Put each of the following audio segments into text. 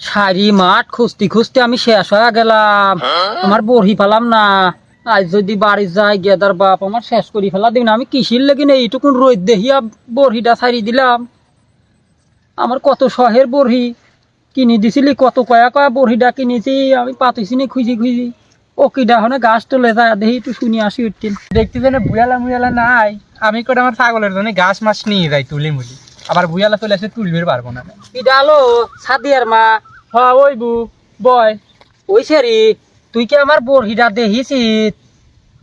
সারি মাঠ খুঁজতে খুঁজতে আমি শেষ হয়ে গেলাম। আমার বড়ি পেলাম না। আজ যদি বাড়ি যাই গেদার বাপ আমার শেষ করি ফেলা দিন আমি কিসির লেগে নেই? এইটুকুন রোদ দেহিয়া বড়িটা ছাড়ি দিলাম। আমার কত শহের বড়ি। কিনে দিছিলি কত কয়া কয়া বড়িটা কিনেছি। আমি পাতিছি নি খুঁজি খুঁজি। ও কিডা হনে গাছ তুলে যায়। দেখি একটু শুনি আসি উঠতেন দেখতে যেন বুয়ালা মুয়ালা নাই। আমি করে আমার ছাগলের জন্য ঘাস মাছ নিয়ে যাই তুলি মুলি আবার বুয়ালা চলে আসে তুলবে পারব না। কিডা আলো সাদিয়ার মা হ্যাঁ ওই বু বয় ওই সেরি তুই কি আমার বড়িটা দেখিছিস?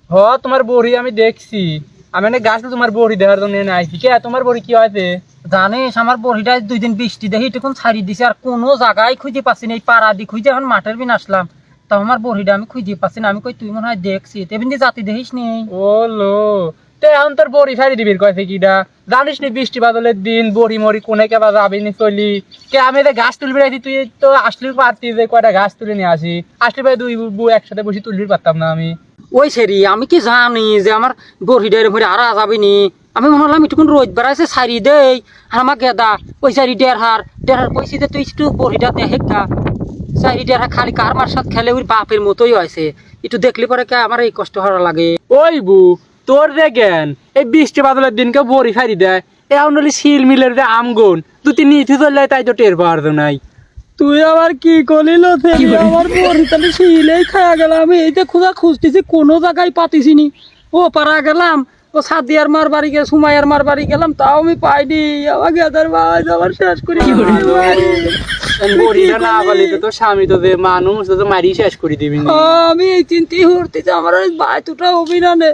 হ তোমার বড়ি আমি দেখছি। আমি মানে গাছ তোমার বড়ি দেওয়ার জন্য এনে আইছি। কে তোমার বড়ি কি হয়েছে? জানিস আমার বড়িটা দুই দিন বৃষ্টি দেখি তখন ছাড়ি দিছে আর কোনো জায়গায় খুঁজে পাচ্ছি না। এই পাড়া দি খুঁজে এখন মাঠের বিন আসলাম। তা আমার বড়িটা আমি খুঁজে পাচ্ছি না। আমি কই তুই মনে হয় দেখছি তেমনি জাতি দেখিস নি? ও লো তে এখন তোর বড়ি ফাড়ি দিবির কয়েছে কিটা জানিস নি বৃষ্টি বাদলের দিন বড়ি মরি কোনে কেবা যাবি নি চলি কে আমি এদের গাছ তুলবি রাখি তুই তো আসলি পারতি যে কয়টা গাছ তুলে নিয়ে আসি। আসলি ভাই দুই বউ একসাথে বসে তুলবি পারতাম না আমি। ওই সেরি আমি কি জানি যে আমার এরকম করে আরা যাবি নি? আমি মনে হলাম একটুকুন রোদ বেড়াইছে সারি দেই। আর আমার গেদা ওই সারি দেড় হার। দেড় হার কইছি যে তুই একটু বড়িটা দেখে গা সারি দেড় হার খালি কার মার সাথে খেলে ওই বাপের মতোই হয়েছে। একটু দেখলে পরে কে আমার এই কষ্ট হওয়া লাগে। ওই বু তোর রে জ্ঞান এই বৃষ্টি বাদলের দিনকে বড়ি ফাড়ি দেয়। এখন হলে শিল মিলের যে আমগুন তুই তিন ইথি চললে তাই তো টের পাওয়ার নাই। তুই আবার কি করিল আমার বড়ি তাহলে শিলেই খাওয়া গেল আমি এইটা খোঁজা খুঁজতেছি কোনো জায়গায় পাতিছি নি। ও পারা গেলাম ও সাদিয়ার মার বাড়ি গেল সুমাইয়ার মার বাড়ি গেলাম তাও আমি পাইনি। আমার গেদার বাবা আমার শেষ করে। বড়িটা না বলি তো স্বামী তো যে মানুষ তো তো মারি শেষ করে দিবি নি। আমি এই চিন্তি হরতেছি আমার ওই বায়তুটা অভিননে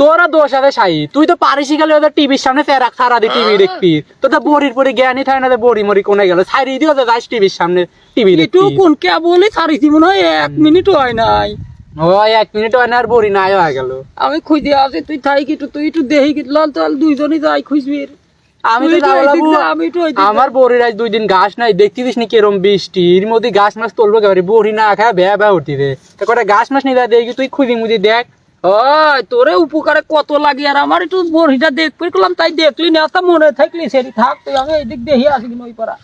তোরা দোষ আছে সাই। তুই তো পারিস গেলে ওদের টিভির সামনে তেরা সারা দি টিভি দেখবি। তো তো বড়ির পরে জ্ঞানই থাকে না বড়ি মরি কোনে গেল। সারি দিও তো যাস টিভির সামনে টিভি একটু কোন কে বলে সারিছি মনে হয়? এক মিনিট হয় নাই। ওই এক মিনিট হয় না আর বড়ি নাই হয়ে গেল। আমি খুঁজে আসি তুই থাই একটু তুই একটু দেখি কি। লাল দুইজনই যাই খুঁজবি। আমি তো। আমার বড়ির আজ দুই দিন ঘাস নাই। দেখতেছিস নি কেরম বৃষ্টি? এর মধ্যে ঘাস মাছ তুলবো কেবারে বড়ি না খায় বেয়া বেয়া উঠতি রে। কটা ঘাস মাছ নিয়ে দেখি তুই খুঁজি মুজি দেখ। ওই, তোরে উপকারে কত লাগে আর আমার একটু বড়িটা দেখবি করলাম তাই দেখলি না, তা মনে থাকলি, সেটি থাক, তুই আমি এদিক দিয়ে আসি ওই পারা